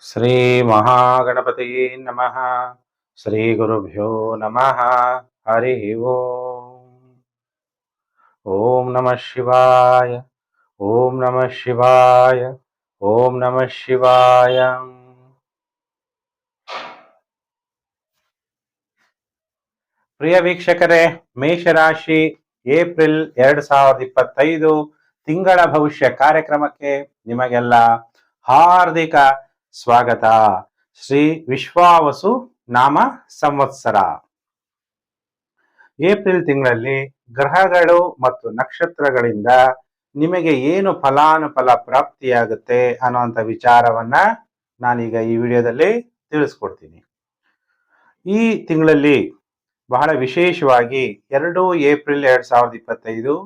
ಶ್ರೀ ಮಹಾಗಣಪತಿ ನಮಃ. ಶ್ರೀ ಗುರುಭ್ಯೋ ನಮಃ. ಹರಿ ಓಂ. ಓಂ ನಮಃ ಶಿವಾಯ. ಓಂ ನಮಃ ಶಿವಾಯ. ಓಂ ನಮಃ ಶಿವಾಯ. ಪ್ರಿಯ ವೀಕ್ಷಕರೇ, ಮೇಷರಾಶಿ ಏಪ್ರಿಲ್ ಎರಡ್ ಸಾವಿರದ ಇಪ್ಪತ್ತೈದು ತಿಂಗಳ ಭವಿಷ್ಯ ಕಾರ್ಯಕ್ರಮಕ್ಕೆ ನಿಮಗೆಲ್ಲ ಹಾರ್ದಿಕ ಸ್ವಾಗತ. ಶ್ರೀ ವಿಶ್ವಾವಸು ನಾಮ ಸಂವತ್ಸರ. ಏಪ್ರಿಲ್ ತಿಂಗಳಲ್ಲಿ ಗ್ರಹಗಳು ಮತ್ತು ನಕ್ಷತ್ರಗಳಿಂದ ನಿಮಗೆ ಏನು ಫಲಾನುಫಲ ಪ್ರಾಪ್ತಿಯಾಗುತ್ತೆ ಅನ್ನುವಂಥ ವಿಚಾರವನ್ನ ನಾನೀಗ ಈ ವಿಡಿಯೋದಲ್ಲಿ ತಿಳಿಸ್ಕೊಡ್ತೀನಿ. ಈ ತಿಂಗಳಲ್ಲಿ ಬಹಳ ವಿಶೇಷವಾಗಿ ಎರಡು ಏಪ್ರಿಲ್ ಎರಡ್ ಸಾವಿರದ ಇಪ್ಪತ್ತೈದು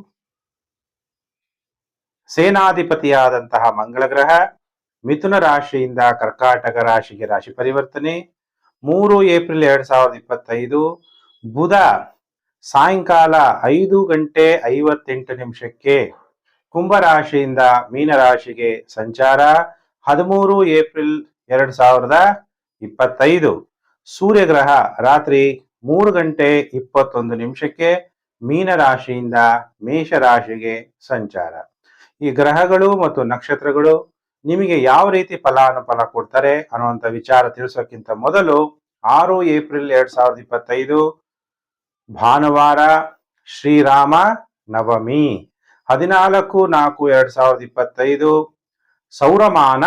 ಸೇನಾಧಿಪತಿಯಾದಂತಹ ಮಂಗಳ ಗ್ರಹ ಮಿಥುನ ರಾಶಿಯಿಂದ ಕರ್ಕಾಟಕ ರಾಶಿಗೆ ರಾಶಿ ಪರಿವರ್ತನೆ. ಮೂರು ಏಪ್ರಿಲ್ ಎರಡ್ ಸಾವಿರದ ಇಪ್ಪತ್ತೈದು, ಬುಧ ಸಾಯಂಕಾಲ ಐದು ಗಂಟೆ ಐವತ್ತೆಂಟು ನಿಮಿಷಕ್ಕೆ ಕುಂಭರಾಶಿಯಿಂದ ಮೀನರಾಶಿಗೆ ಸಂಚಾರ. ಹದಿಮೂರು ಏಪ್ರಿಲ್ ಎರಡ್ ಸಾವಿರದ ಇಪ್ಪತ್ತೈದು, ಸೂರ್ಯಗ್ರಹ ರಾತ್ರಿ ಮೂರು ಗಂಟೆ ಇಪ್ಪತ್ತೊಂದು ನಿಮಿಷಕ್ಕೆ ಮೀನರಾಶಿಯಿಂದ ಮೇಷರಾಶಿಗೆ ಸಂಚಾರ. ಈ ಗ್ರಹಗಳು ಮತ್ತು ನಕ್ಷತ್ರಗಳು ನಿಮಗೆ ಯಾವ ರೀತಿ ಫಲಾನುಫಲ ಕೊಡ್ತಾರೆ ಅನ್ನುವಂಥ ವಿಚಾರ ತಿಳಿಸೋಕ್ಕಿಂತ ಮೊದಲು ಆರು ಏಪ್ರಿಲ್ ಎರಡ್ ಸಾವಿರದ ಇಪ್ಪತ್ತೈದು ಭಾನುವಾರ ಶ್ರೀರಾಮ ನವಮಿ, ಹದಿನಾಲ್ಕು ನಾಲ್ಕು ಎರಡ್ ಸಾವಿರದ ಇಪ್ಪತ್ತೈದು ಸೌರಮಾನ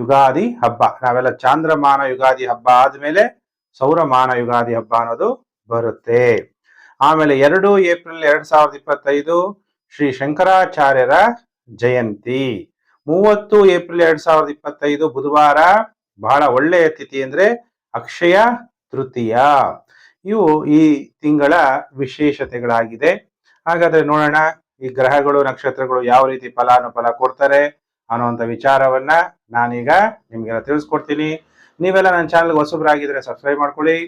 ಯುಗಾದಿ ಹಬ್ಬ. ನಾವೆಲ್ಲ ಚಾಂದ್ರಮಾನ ಯುಗಾದಿ ಹಬ್ಬ ಆದ್ಮೇಲೆ ಸೌರಮಾನ ಯುಗಾದಿ ಹಬ್ಬ ಅನ್ನೋದು ಬರುತ್ತೆ. ಆಮೇಲೆ ಎರಡು ಏಪ್ರಿಲ್ ಎರಡ್ ಸಾವಿರದ ಇಪ್ಪತ್ತೈದು ಶ್ರೀ ಶಂಕರಾಚಾರ್ಯರ ಜಯಂತಿ. ಮೂವತ್ತು ಏಪ್ರಿಲ್ ಎರಡ್ ಸಾವಿರದ ಇಪ್ಪತ್ತೈದು ಬುಧವಾರ ಬಹಳ ಒಳ್ಳೆಯ ತಿಥಿ ಅಂದ್ರೆ ಅಕ್ಷಯ ತೃತೀಯ. ಇವು ಈ ತಿಂಗಳ ವಿಶೇಷತೆಗಳಾಗಿದೆ. ಹಾಗಾದ್ರೆ ನೋಡೋಣ ಈ ಗ್ರಹಗಳು, ನಕ್ಷತ್ರಗಳು ಯಾವ ರೀತಿ ಫಲಾನುಫಲ ಕೊಡ್ತಾರೆ ಅನ್ನುವಂಥ ವಿಚಾರವನ್ನ ನಾನೀಗ ನಿಮ್ಗೆಲ್ಲ ತಿಳಿಸ್ಕೊಡ್ತೀನಿ. ನೀವೆಲ್ಲ ನನ್ನ ಚಾನಲ್ಗೆ ಹೊಸಬ್ರಾಗಿದ್ರೆ ಸಬ್ಸ್ಕ್ರೈಬ್ ಮಾಡ್ಕೊಳ್ಳಿ.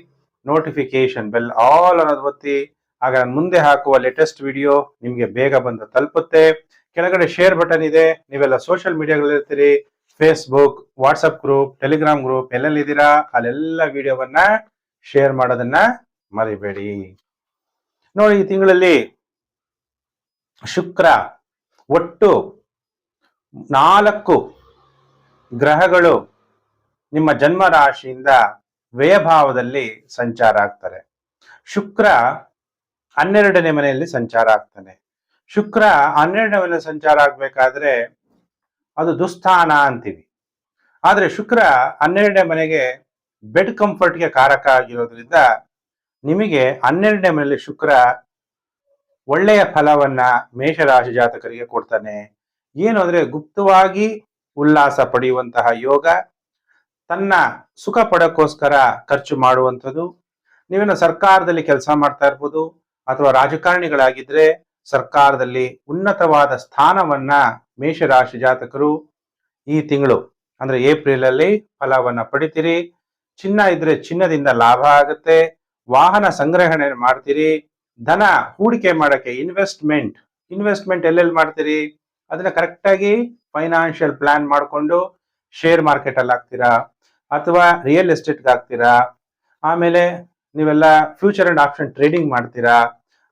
ನೋಟಿಫಿಕೇಶನ್ ಬೆಲ್ ಆಲ್ ಅನ್ನೋದು ಒತ್ತಿ. ಆಗ ನಾನು ಮುಂದೆ ಹಾಕುವ ಲೇಟೆಸ್ಟ್ ವಿಡಿಯೋ ನಿಮಗೆ ಬೇಗ ಬಂದು ತಲುಪುತ್ತೆ. ಕೆಳಗಡೆ ಶೇರ್ ಬಟನ್ ಇದೆ. ನೀವೆಲ್ಲ social ಮೀಡಿಯಾಗಳಿರ್ತೀರಿ Facebook WhatsApp group Telegram group ಎಲ್ಲೆಲ್ಲಿದ್ದೀರಾ ಅಲ್ಲೆಲ್ಲ ವಿಡಿಯೋವನ್ನ ಶೇರ್ ಮಾಡೋದನ್ನ ಮರಿಬೇಡಿ. ನೋಡಿ, ಈ ತಿಂಗಳಲ್ಲಿ ಶುಕ್ರ ಒಟ್ಟು ನಾಲ್ಕು ಗ್ರಹಗಳು ನಿಮ್ಮ ಜನ್ಮ ರಾಶಿಯಿಂದ ವ್ಯಯಭಾವದಲ್ಲಿ ಸಂಚಾರ ಆಗ್ತಾರೆ ಶುಕ್ರ ಹನ್ನೆರಡನೇ ಮನೆಯಲ್ಲಿ ಸಂಚಾರ ಆಗ್ತಾನೆ. ಶುಕ್ರ ಹನ್ನೆರಡನೇ ಸಂಚಾರ ಆಗ್ಬೇಕಾದ್ರೆ ಅದು ದುಸ್ಥಾನ ಅಂತೀವಿ. ಆದ್ರೆ ಶುಕ್ರ ಹನ್ನೆರಡನೇ ಮನೆಗೆ ಬೆಡ್ ಕಂಫರ್ಟ್ಗೆ ಕಾರಕ ಆಗಿರೋದ್ರಿಂದ ನಿಮಗೆ ಹನ್ನೆರಡನೇ ಮನೆಯಲ್ಲಿ ಶುಕ್ರ ಒಳ್ಳೆಯ ಫಲವನ್ನ ಮೇಷರಾಶಿ ಜಾತಕರಿಗೆ ಕೊಡ್ತಾನೆ. ಏನು ಅಂದ್ರೆ ಗುಪ್ತವಾಗಿ ಉಲ್ಲಾಸ ಪಡೆಯುವಂತಹ ಯೋಗ, ತನ್ನ ಸುಖ ಪಡೋಕ್ಕೋಸ್ಕರ ಖರ್ಚು ಮಾಡುವಂಥದ್ದು. ನೀವೇನು ಸರ್ಕಾರದಲ್ಲಿ ಕೆಲಸ ಮಾಡ್ತಾ ಇರ್ಬೋದು ಅಥವಾ ರಾಜಕಾರಣಿಗಳಾಗಿದ್ರೆ ಸರ್ಕಾರದಲ್ಲಿ ಉನ್ನತವಾದ ಸ್ಥಾನವನ್ನ ಮೇಷರಾಶಿ ಜಾತಕರು ಈ ತಿಂಗಳು, ಅಂದ್ರೆ ಏಪ್ರಿಲ್ ಅಲ್ಲಿ ಫಲವನ್ನ ಪಡಿತೀರಿ. ಚಿನ್ನ ಇದ್ರೆ ಚಿನ್ನದಿಂದ ಲಾಭ ಆಗುತ್ತೆ. ವಾಹನ ಸಂಗ್ರಹಣೆ ಮಾಡ್ತೀರಿ. ಧನ ಹೂಡಿಕೆ ಮಾಡಕ್ಕೆ ಇನ್ವೆಸ್ಟ್ಮೆಂಟ್ ಇನ್ವೆಸ್ಟ್ಮೆಂಟ್ ಎಲ್ಲೆಲ್ಲಿ ಮಾಡ್ತೀರಿ? ಅದನ್ನ ಕರೆಕ್ಟ್ ಆಗಿ ಫೈನಾನ್ಷಿಯಲ್ ಪ್ಲಾನ್ ಮಾಡಿಕೊಂಡು ಶೇರ್ ಮಾರ್ಕೆಟ್ ಅಲ್ಲಿ ಹಾಕ್ತೀರಾ? ಅಥವಾ ರಿಯಲ್ ಎಸ್ಟೇಟ್ಗೆ ಹಾಕ್ತೀರಾ? ಆಮೇಲೆ ನೀವೆಲ್ಲ ಫ್ಯೂಚರ್ ಅಂಡ್ ಆಪ್ಷನ್ ಟ್ರೇಡಿಂಗ್ ಮಾಡ್ತೀರಾ?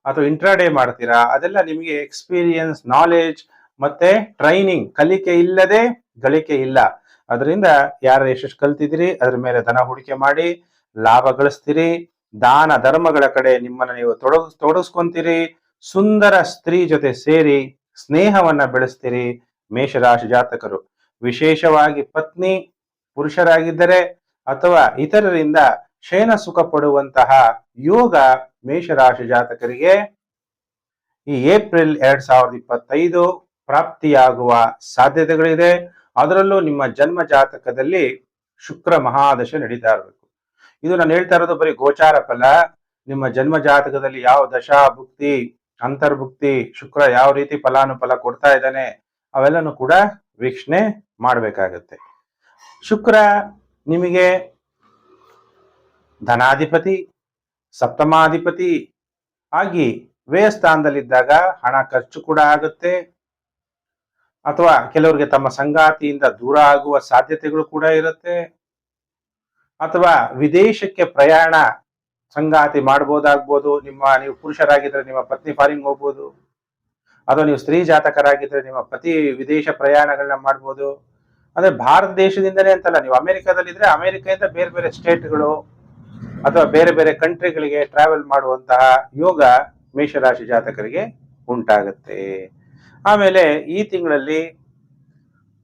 ಅಥವಾ ಇಂಟ್ರಾಡೇ ಮಾಡ್ತೀರಾ? ಅದೆಲ್ಲ ನಿಮಗೆ ಎಕ್ಸ್ಪೀರಿಯನ್ಸ್ ನಾಲೆಜ್ ಮತ್ತೆ ಟ್ರೈನಿಂಗ್ ಕಲಿಕೆ ಇಲ್ಲದೆ ಗಳಿಕೆ ಇಲ್ಲ. ಅದರಿಂದ ಯಾರು ಎಷ್ಟೆಷ್ಟು ಕಲ್ತಿದ್ದೀರಿ, ಅದ್ರ ಮೇಲೆ ಧನ ಹೂಡಿಕೆ ಮಾಡಿ, ಲಾಭ ಗಳಿಸ್ತೀರಿ, ದಾನ ಧರ್ಮಗಳ ಕಡೆ ನಿಮ್ಮನ್ನ ನೀವು ತೊಡಗ, ತೊಡಗಿಸ್ಕೊಂತೀರಿ, ಸುಂದರ ಸ್ತ್ರೀ ಜೊತೆ ಸೇರಿ ಸ್ನೇಹವನ್ನ ಬೆಳೆಸ್ತೀರಿ ಮೇಷರಾಶಿ ಜಾತಕರು. ವಿಶೇಷವಾಗಿ ಪತ್ನಿ, ಪುರುಷರಾಗಿದ್ದರೆ ಅಥವಾ ಇತರರಿಂದ ಶಯನ ಸುಖ ಪಡುವಂತಹ ಯೋಗ ಮೇಷರಾಶಿ ಜಾತಕರಿಗೆ ಈ ಏಪ್ರಿಲ್ ಎರಡ್ ಸಾವಿರದ ಇಪ್ಪತ್ತೈದು ಪ್ರಾಪ್ತಿಯಾಗುವ ಸಾಧ್ಯತೆಗಳಿದೆ. ಅದರಲ್ಲೂ ನಿಮ್ಮ ಜನ್ಮ ಜಾತಕದಲ್ಲಿ ಶುಕ್ರ ಮಹಾದಶೆ ನಡೀತಾ ಇರಬೇಕು. ಇದು ನಾನು ಹೇಳ್ತಾ ಇರೋದು ಬರೀ ಗೋಚಾರ ಫಲ. ನಿಮ್ಮ ಜನ್ಮ ಜಾತಕದಲ್ಲಿ ಯಾವ ದಶಾ ಭುಕ್ತಿ, ಅಂತರ್ಭುಕ್ತಿ, ಶುಕ್ರ ಯಾವ ರೀತಿ ಫಲಾನುಫಲ ಕೊಡ್ತಾ ಇದ್ದಾನೆ, ಅವೆಲ್ಲನೂ ಕೂಡ ವೀಕ್ಷಣೆ ಮಾಡಬೇಕಾಗತ್ತೆ. ಶುಕ್ರ ನಿಮಗೆ ಧನಾಧಿಪತಿ, ಸಪ್ತಮಾಧಿಪತಿ ಆಗಿ ವ್ಯಯಸ್ಥಾನದಲ್ಲಿದ್ದಾಗ ಹಣ ಖರ್ಚು ಕೂಡ ಆಗುತ್ತೆ. ಅಥವಾ ಕೆಲವರಿಗೆ ತಮ್ಮ ಸಂಗಾತಿಯಿಂದ ದೂರ ಆಗುವ ಸಾಧ್ಯತೆಗಳು ಕೂಡ ಇರುತ್ತೆ. ಅಥವಾ ವಿದೇಶಕ್ಕೆ ಪ್ರಯಾಣ ಸಂಗಾತಿ ಮಾಡ್ಬೋದಾಗ್ಬೋದು. ನಿಮ್ಮ ನೀವು ಪುರುಷರಾಗಿದ್ರೆ ನಿಮ್ಮ ಪತ್ನಿ ಫಾರಿಂಗ್ ಹೋಗ್ಬೋದು. ಅಥವಾ ನೀವು ಸ್ತ್ರೀ ಜಾತಕರಾಗಿದ್ರೆ ನಿಮ್ಮ ಪತಿ ವಿದೇಶ ಪ್ರಯಾಣಗಳನ್ನ ಮಾಡ್ಬೋದು. ಅಂದ್ರೆ ಭಾರತ ದೇಶದಿಂದಲೇ ಅಂತಲ್ಲ, ನೀವು ಅಮೆರಿಕದಲ್ಲಿದ್ರೆ ಅಮೆರಿಕದಿಂದ ಬೇರೆ ಬೇರೆ ಸ್ಟೇಟ್ಗಳು ಅಥವಾ ಬೇರೆ ಬೇರೆ ಕಂಟ್ರಿಗಳಿಗೆ ಟ್ರಾವೆಲ್ ಮಾಡುವಂತಹ ಯೋಗ ಮೇಷರಾಶಿ ಜಾತಕರಿಗೆ ಉಂಟಾಗುತ್ತೆ. ಆಮೇಲೆ ಈ ತಿಂಗಳಲ್ಲಿ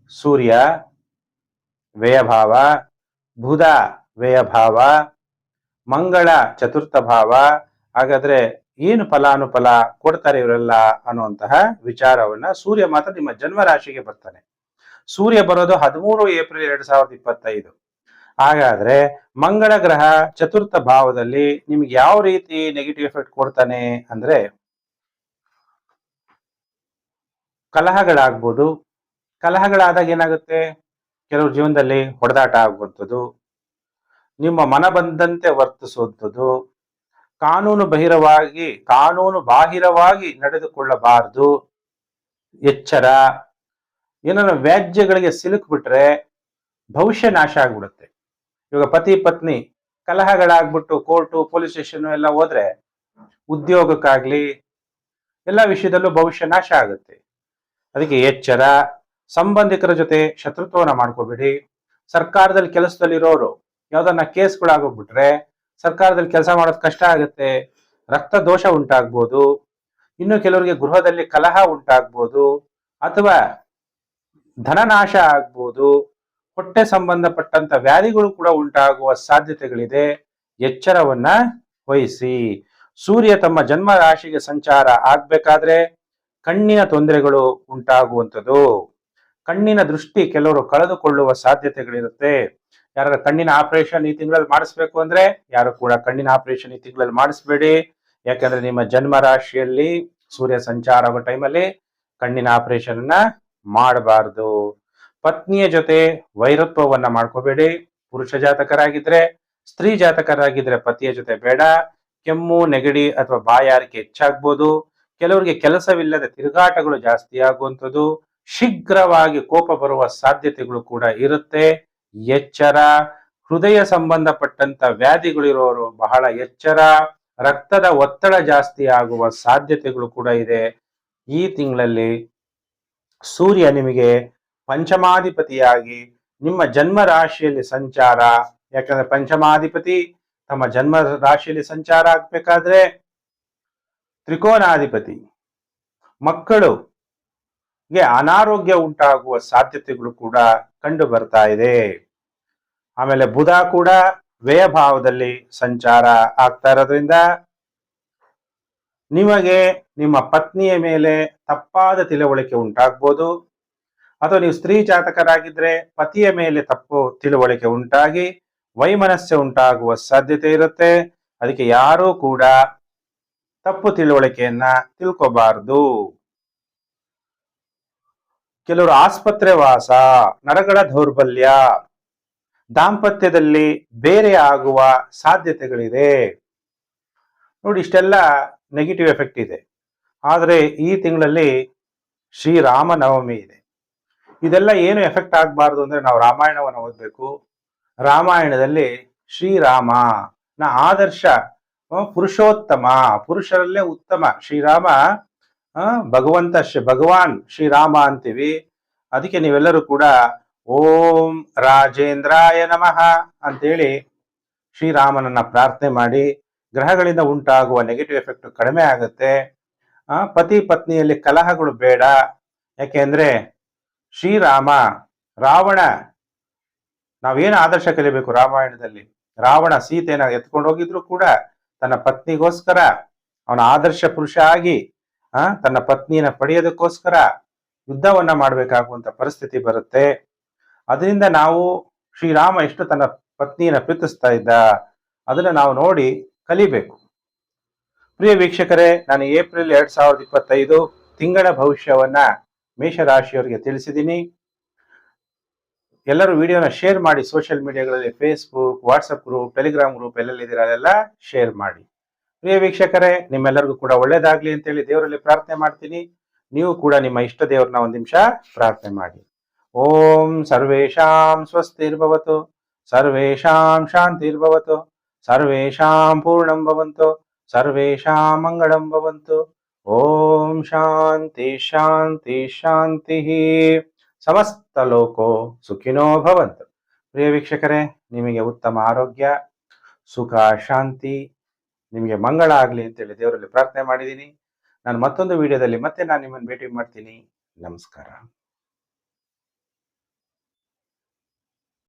ಸೂರ್ಯ, ವ್ಯಯಭಾವ, ಬುಧ, ವ್ಯಯಭಾವ, ಮಂಗಳ, ಚತುರ್ಥ ಭಾವ, ಹಾಗಾದ್ರೆ ಏನು ಫಲಾನುಫಲ ಕೊಡ್ತಾರೆ ಇವರೆಲ್ಲ ಅನ್ನುವಂತಹ ವಿಚಾರವನ್ನ ಸೂರ್ಯ ಮಾತ್ರ ನಿಮ್ಮ ಜನ್ಮ ರಾಶಿಗೆ ಬರ್ತಾನೆ. ಸೂರ್ಯ ಬರೋದು ಹದಿಮೂರು ಏಪ್ರಿಲ್ ಎರಡ್ ಸಾವಿರದ ಇಪ್ಪತ್ತೈದು. ಹಾಗಾದ್ರೆ ಮಂಗಳ ಗ್ರಹ ಚತುರ್ಥ ಭಾವದಲ್ಲಿ ನಿಮ್ಗೆ ಯಾವ ರೀತಿ ನೆಗೆಟಿವ್ ಎಫೆಕ್ಟ್ ಕೊಡ್ತಾನೆ ಅಂದ್ರೆ ಕಲಹಗಳಾಗ್ಬೋದು. ಕಲಹಗಳಾದಾಗ ಏನಾಗುತ್ತೆ? ಕೆಲವ್ರ ಜೀವನದಲ್ಲಿ ಹೊಡೆದಾಟ ಆಗುವಂಥದ್ದು, ನಿಮ್ಮ ಮನ ಬಂದಂತೆ ವರ್ತಿಸುವಂಥದ್ದು, ಕಾನೂನು ಬಹಿರವಾಗಿ, ಕಾನೂನು ಬಾಹಿರವಾಗಿ ನಡೆದುಕೊಳ್ಳಬಾರದು, ಎಚ್ಚರ ಏನಾರ ವ್ಯಾಜ್ಯಗಳಿಗೆ ಸಿಲುಕ್ಬಿಟ್ರೆ ಭವಿಷ್ಯ ನಾಶ ಆಗ್ಬಿಡುತ್ತೆ. ಇವಾಗ ಪತಿ ಪತ್ನಿ ಕಲಹಗಳಾಗ್ಬಿಟ್ಟು ಕೋರ್ಟು ಪೊಲೀಸ್ ಸ್ಟೇಷನ್ ಎಲ್ಲ ಹೋದ್ರೆ ಉದ್ಯೋಗಕ್ಕಾಗ್ಲಿ ಎಲ್ಲ ವಿಷಯದಲ್ಲೂ ಭವಿಷ್ಯ ನಾಶ ಆಗುತ್ತೆ. ಅದಕ್ಕೆ ಎಚ್ಚರ, ಸಂಬಂಧಿಕರ ಜೊತೆ ಶತ್ರುತ್ವವನ್ನ ಮಾಡ್ಕೋಬೇಡಿ. ಸರ್ಕಾರದಲ್ಲಿ ಕೆಲಸದಲ್ಲಿರೋರು ಯಾವ್ದನ್ನ ಕೇಸ್ಗಳಾಗೋಗ್ಬಿಟ್ರೆ ಸರ್ಕಾರದಲ್ಲಿ ಕೆಲಸ ಮಾಡೋದು ಕಷ್ಟ ಆಗುತ್ತೆ ರಕ್ತ ದೋಷ ಉಂಟಾಗ್ಬೋದು, ಇನ್ನು ಕೆಲವರಿಗೆ ಗೃಹದಲ್ಲಿ ಕಲಹ ಉಂಟಾಗ್ಬೋದು, ಅಥವಾ ಧನನಾಶ ಆಗ್ಬೋದು ಹೊಟ್ಟೆ ಸಂಬಂಧಪಟ್ಟಂತ ವ್ಯಾಧಿಗಳು ಕೂಡ ಉಂಟಾಗುವ ಸಾಧ್ಯತೆಗಳಿದೆ. ಎಚ್ಚರವನ್ನ ವಹಿಸಿ. ಸೂರ್ಯ ತಮ್ಮ ಜನ್ಮ ರಾಶಿಗೆ ಸಂಚಾರ ಆಗ್ಬೇಕಾದ್ರೆ ಕಣ್ಣಿನ ತೊಂದರೆಗಳು ಉಂಟಾಗುವಂಥದ್ದು. ಕಣ್ಣಿನ ದೃಷ್ಟಿ ಕೆಲವರು ಕಳೆದುಕೊಳ್ಳುವ ಸಾಧ್ಯತೆಗಳಿರುತ್ತೆ. ಯಾರ ಕಣ್ಣಿನ ಆಪರೇಷನ್ ಈ ತಿಂಗಳಲ್ಲಿ ಮಾಡಿಸ್ಬೇಕು ಅಂದ್ರೆ ಯಾರು ಕೂಡ ಕಣ್ಣಿನ ಆಪರೇಷನ್ ಈ ತಿಂಗಳಲ್ಲಿ ಮಾಡಿಸ್ಬೇಡಿ. ಯಾಕಂದ್ರೆ ನಿಮ್ಮ ಜನ್ಮ ರಾಶಿಯಲ್ಲಿ ಸೂರ್ಯ ಸಂಚಾರ ಆಗೋ ಟೈಮಲ್ಲಿ ಕಣ್ಣಿನ ಆಪರೇಷನ್ ಅನ್ನ ಮಾಡಬಾರ್ದು. ಪತ್ನಿಯ ಜೊತೆ ವೈರತ್ವವನ್ನ ಮಾಡ್ಕೋಬೇಡಿ. ಪುರುಷ ಜಾತಕರಾಗಿದ್ರೆ, ಸ್ತ್ರೀ ಜಾತಕರಾಗಿದ್ರೆ ಪತಿಯ ಜೊತೆ ಬೇಡ. ಕೆಮ್ಮು, ನೆಗಡಿ ಅಥವಾ ಬಾಯಾರಿಕೆ ಹೆಚ್ಚಾಗ್ಬೋದು. ಕೆಲವರಿಗೆ ಕೆಲಸವಿಲ್ಲದ ತಿರುಗಾಟಗಳು ಜಾಸ್ತಿ ಆಗುವಂಥದ್ದು. ಶೀಘ್ರವಾಗಿ ಕೋಪ ಬರುವ ಸಾಧ್ಯತೆಗಳು ಕೂಡ ಇರುತ್ತೆ. ಎಚ್ಚರ. ಹೃದಯ ಸಂಬಂಧಪಟ್ಟಂತ ವ್ಯಾಧಿಗಳಿರೋರು ಬಹಳ ಎಚ್ಚರ. ರಕ್ತದ ಒತ್ತಡ ಜಾಸ್ತಿ ಆಗುವ ಸಾಧ್ಯತೆಗಳು ಕೂಡ ಇದೆ. ಈ ತಿಂಗಳಲ್ಲಿ ಸೂರ್ಯ ನಿಮಗೆ ಪಂಚಮಾಧಿಪತಿಯಾಗಿ ನಿಮ್ಮ ಜನ್ಮ ರಾಶಿಯಲ್ಲಿ ಸಂಚಾರ. ಯಾಕಂದ್ರೆ ಪಂಚಮಾಧಿಪತಿ ತಮ್ಮ ಜನ್ಮ ರಾಶಿಯಲ್ಲಿ ಸಂಚಾರ ಆಗ್ಬೇಕಾದ್ರೆ ತ್ರಿಕೋನಾಧಿಪತಿ. ಮಕ್ಕಳು ಗೆ ಅನಾರೋಗ್ಯ ಉಂಟಾಗುವ ಸಾಧ್ಯತೆಗಳು ಕೂಡ ಕಂಡು ಬರ್ತಾ ಇದೆ. ಆಮೇಲೆ ಬುಧ ಕೂಡ ವ್ಯಯಭಾವದಲ್ಲಿ ಸಂಚಾರ ಆಗ್ತಾ ಇರೋದ್ರಿಂದ ನಿಮಗೆ ನಿಮ್ಮ ಪತ್ನಿಯ ಮೇಲೆ ತಪ್ಪಾದ ತಿಳುವಳಿಕೆ ಉಂಟಾಗ್ಬೋದು. ಅಥವಾ ನೀವು ಸ್ತ್ರೀ ಜಾತಕರಾಗಿದ್ರೆ ಪತಿಯ ಮೇಲೆ ತಪ್ಪು ತಿಳುವಳಿಕೆ ಉಂಟಾಗಿ ವೈಮನಸ್ಸೆ ಉಂಟಾಗುವ ಸಾಧ್ಯತೆ ಇರುತ್ತೆ. ಅದಕ್ಕೆ ಯಾರೂ ಕೂಡ ತಪ್ಪು ತಿಳುವಳಿಕೆಯನ್ನ ತಿಳ್ಕೋಬಾರ್ದು. ಕೆಲವರು ಆಸ್ಪತ್ರೆ ವಾಸ, ನರಗಳ ದೌರ್ಬಲ್ಯ, ದಾಂಪತ್ಯದಲ್ಲಿ ಬೇರೆ ಆಗುವ ಸಾಧ್ಯತೆಗಳಿದೆ. ನೋಡಿ, ಇಷ್ಟೆಲ್ಲ ನೆಗೆಟಿವ್ ಎಫೆಕ್ಟ್ ಇದೆ. ಆದರೆ ಈ ತಿಂಗಳಲ್ಲಿ ಶ್ರೀರಾಮನವಮಿ ಇದೆ. ಇದೆಲ್ಲ ಏನು ಎಫೆಕ್ಟ್ ಆಗಬಾರ್ದು ಅಂದ್ರೆ ನಾವು ರಾಮಾಯಣವನ್ನು ಓದಬೇಕು. ರಾಮಾಯಣದಲ್ಲಿ ಶ್ರೀರಾಮ, ನ ಆದರ್ಶ ಪುರುಷೋತ್ತಮ, ಪುರುಷರಲ್ಲೇ ಉತ್ತಮ. ಶ್ರೀರಾಮ ಭಗವಂತ ಭಗವಾನ್ ಶ್ರೀರಾಮ ಅಂತೀವಿ. ಅದಕ್ಕೆ ನೀವೆಲ್ಲರೂ ಕೂಡ ಓಂ ರಾಜೇಂದ್ರಾಯ ನಮಃ ಅಂತೇಳಿ ಶ್ರೀರಾಮನನ್ನ ಪ್ರಾರ್ಥನೆ ಮಾಡಿ. ಗ್ರಹಗಳಿಂದ ಉಂಟಾಗುವ ನೆಗೆಟಿವ್ ಎಫೆಕ್ಟ್ ಕಡಿಮೆ ಆಗುತ್ತೆ. ಪತಿ ಪತ್ನಿಯಲ್ಲಿ ಕಲಹಗಳು ಬೇಡ. ಯಾಕೆಂದ್ರೆ ಶ್ರೀರಾಮ, ರಾವಣ. ನಾವೇನು ಆದರ್ಶ ಕಲಿಬೇಕು ರಾಮಾಯಣದಲ್ಲಿ? ರಾವಣ ಸೀತೆನ ಎತ್ಕೊಂಡು ಹೋಗಿದ್ರು ಕೂಡ ತನ್ನ ಪತ್ನಿಗೋಸ್ಕರ, ಅವನ ಆದರ್ಶ ಪುರುಷ ಆಗಿ, ಆ, ತನ್ನ ಪತ್ನಿಯನ್ನ ಪಡೆಯೋದಕ್ಕೋಸ್ಕರ ಯುದ್ಧವನ್ನ ಮಾಡಬೇಕಾಗುವಂತ ಪರಿಸ್ಥಿತಿ ಬರುತ್ತೆ. ಅದರಿಂದ ನಾವು ಶ್ರೀರಾಮ ಎಷ್ಟು ತನ್ನ ಪತ್ನಿಯನ್ನ ಪ್ರೀತಿಸ್ತಾ ಇದ್ದ, ಅದನ್ನ ನಾವು ನೋಡಿ ಕಲಿಬೇಕು. ಪ್ರಿಯ ವೀಕ್ಷಕರೇ, ನಾನು ಏಪ್ರಿಲ್ ಎರಡ್ ಸಾವಿರದ ಇಪ್ಪತ್ತೈದು ತಿಂಗಳ ಭವಿಷ್ಯವನ್ನ ಮೇಷರಾಶಿಯವರಿಗೆ ತಿಳಿಸಿದ್ದೀನಿ. ಎಲ್ಲರೂ ವಿಡಿಯೋನ ಶೇರ್ ಮಾಡಿ, social ಮೀಡಿಯಾಗಳಲ್ಲಿ Facebook, WhatsApp group, Telegram group ಎಲ್ಲೆಲ್ಲಿದ್ದೀರಾ ಅಲ್ಲೆಲ್ಲ ಶೇರ್ ಮಾಡಿ. ಪ್ರಿಯ ವೀಕ್ಷಕರೇ, ನಿಮ್ಮೆಲ್ಲರಿಗೂ ಕೂಡ ಒಳ್ಳೇದಾಗ್ಲಿ ಅಂತೇಳಿ ದೇವರಲ್ಲಿ ಪ್ರಾರ್ಥನೆ ಮಾಡ್ತೀನಿ. ನೀವು ಕೂಡ ನಿಮ್ಮ ಇಷ್ಟ ದೇವರನ್ನ ಒಂದು ನಿಮಿಷ ಪ್ರಾರ್ಥನೆ ಮಾಡಿ. ಓಂ ಸರ್ವೇಶಾಂ ಸ್ವಸ್ತಿರ್ಭವತು, ಸರ್ವೇಷಾಂ ಶಾಂತಿರ್ಭವತು, ಸರ್ವೇಷಾಂ ಪೂರ್ಣಂ ಭವಂತು, ಸರ್ವೇಷಾಂ ಮಂಗಳಂ ಭವಂತು. ಓಂ ಶಾಂತಿ ಶಾಂತಿ ಶಾಂತಿ. ಸಮಸ್ತ ಲೋಕೋ ಸುಖಿನೋ ಭವಂತು. ಪ್ರಿಯ ವೀಕ್ಷಕರೇ, ನಿಮಗೆ ಉತ್ತಮ ಆರೋಗ್ಯ, ಸುಖ, ಶಾಂತಿ, ನಿಮಗೆ ಮಂಗಳ ಆಗಲಿ ಅಂತೇಳಿ ದೇವರಲ್ಲಿ ಪ್ರಾರ್ಥನೆ ಮಾಡಿದ್ದೀನಿ. ನಾನು ಮತ್ತೊಂದು ವಿಡಿಯೋದಲ್ಲಿ ಮತ್ತೆ ನಾನು ನಿಮ್ಮನ್ನು ಭೇಟಿ ಮಾಡ್ತೀನಿ. ನಮಸ್ಕಾರ.